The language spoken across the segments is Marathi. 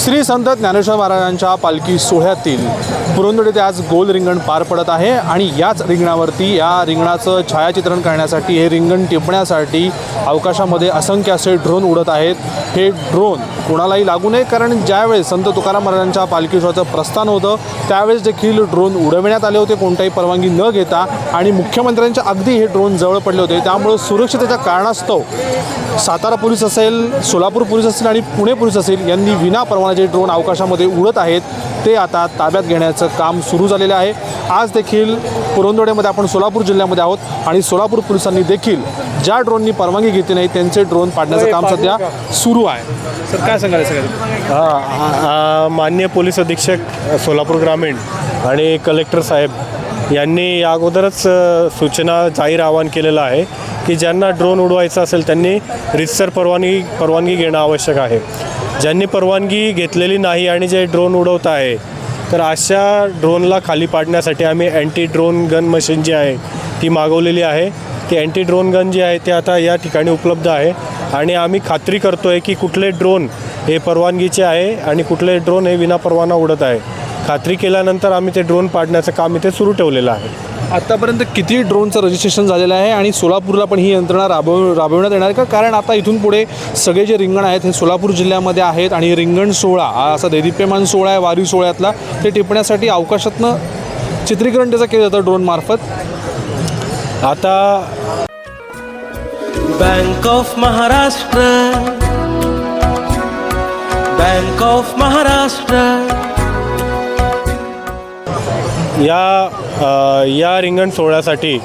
श्री संत ज्ञानेश्वर महाराजांच्या पालखी सोहळ्यातील पुरंदर आज गोल रिंगण पार पडत आहे आणि याच रिंगणावरती या रिंगणाचं छायाचित्रण करण्यासाठी हे रिंगण टिपण्यासाठी अवकाशामध्ये असंख्य असे ड्रोन उडत आहेत. हे ड्रोन कोणालाही लागू नये कारण ज्यावेळेस संत तुकाराम महाराजांच्या पालखी सोहळ्याचं प्रस्थान होतं त्यावेळेस देखील ड्रोन उडविण्यात आले होते कोणत्याही परवानगी न घेता. आणि मुख्यमंत्र्यांच्या अगदी हे ड्रोन जवळ पडले होते. त्यामुळं सुरक्षितेच्या कारणास्तव सातारा पोलीस असेल सोलापूर पोलीस असेल आणि पुणे पोलीस असेल यांनी विना परवानाचे ड्रोन अवकाशामध्ये उडत आहेत ते आता ताब्यात घेण्याचं काम सुरू झालेलं आहे. आज देखील पुरंदोड्यामध्ये आपण सोलापूर जिल्ह्यामध्ये आहोत आणि सोलापूर पोलिसांनी देखील ज्या ड्रोननी परवानगी घेतली नाही त्यांचे ड्रोन पाडण्याचं काम सध्या सुरू आहे. सर काय सांगाल सगळं हा, माननीय पोलीस अधीक्षक सोलापूर ग्रामीण आणि कलेक्टर साहेब यांनी या अगोदरच सूचना जाहीर आवाहन केलेलं आहे की ज्यांना ड्रोन उडवायचं असेल त्यांनी रितसर परवानगी परवानगी घेणं आवश्यक आहे. ज्यांनी परवानगी घेतलेली नाही आणि जे ड्रोन उडवत आहे तर अशा ड्रोनला खाली पाडण्यासाठी आम्ही अँटी ड्रोन गन मशीन जी आहे ती मागवलेली आहे. ती अँटी ड्रोन गन जी आहे ते आता या ठिकाणी उपलब्ध आहे. आणि आम्ही खात्री करतो आहे की कुठले ड्रोन हे परवानगीचे आहे आणि कुठले ड्रोन हे विनापरवाना उडत आहे. खात्री केल्यानंतर आम्ही ते ड्रोन पाडण्याचं काम इथे सुरू ठेवलेलं आहे. आत्तापर्यंत किती ड्रोनचं रजिस्ट्रेशन झालेलं आहे आणि सोलापूरला पण ही यंत्रणा राबव राबवण्यात येणार आहे का? कारण आता इथून पुढे सगळे जे रिंगण आहेत हे सोलापूर जिल्ह्यामध्ये आहेत आणि रिंगण सोहळा हा असा दैदिप्यमान सोहळा आहे वारी सोहळ्यातला ते टिपण्यासाठी अवकाशातनं चित्रीकरण त्याचं केलं जातं ड्रोनमार्फत आता bank of Maharashtra bank of Maharashtra या या रिंगण सोहळ्यासाठी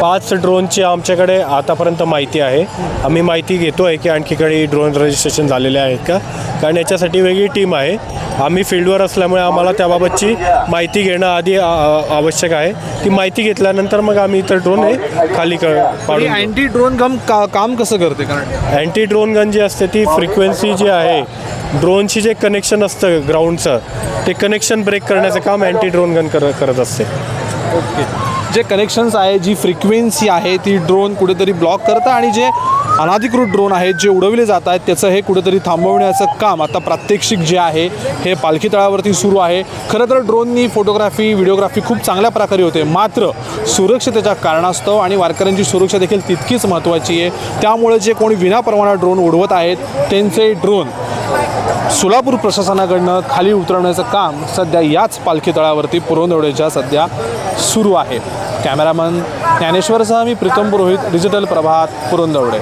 पाच ड्रोनची आमच्याकडे आतापर्यंत माहिती आहे. आम्ही माहिती घेतो आहे की आणखी काही ड्रोन रजिस्ट्रेशन झालेले आहेत का? कारण याच्यासाठी वेगळी टीम आहे. आम्ही फील्डवर असल्यामुळे आम्हाला त्याबाबतची माहिती घेणं आधी आवश्यक आहे. ती माहिती घेतल्यानंतर मग आम्ही इतर ड्रोन हे खाली क पाडून. अँटी ड्रोन गम का काम कसं करते? कारण अँटी ड्रोन गन जी असते ती फ्रिक्वेन्सी जी आहे ड्रोनशी जे कनेक्शन असतं ग्राउंडचं ते कनेक्शन ब्रेक करण्याचं काम अँटी ड्रोन गन कर करत असते. ओके जे कनेक्शन्स आहे जी फ्रिक्वेन्सी आहे ती ड्रोन कुठेतरी ब्लॉक करतं आणि जे अनाधिकृत ड्रोन आहेत जे उडवले जात आहेत. त्याचं हे कुठेतरी थांबवण्याचं काम आता प्रात्यक्षिक जे आहे हे पालखी तळावरती सुरू आहे. खरं तर ड्रोननी फोटोग्राफी व्हिडिओग्राफी खूप चांगल्या प्रकारे होते. मात्र सुरक्षतेच्या कारणास्तव आणि वारकऱ्यांची सुरक्षा देखील तितकीच महत्त्वाची आहे. त्यामुळे जे कोणी विनाप्रमाणात ड्रोन उडवत आहेत त्यांचे ड्रोन सोलापूर प्रशासनाकडनं खाली उतरवण्याचं काम सध्या याच पालखी तळावरती पुरवठ्याच्या सध्या सुरू आहे. कॅमेरामन ज्ञानेश्वरसह मी प्रीतम पुरोहित डिजिटल प्रभात पुरंदवडे.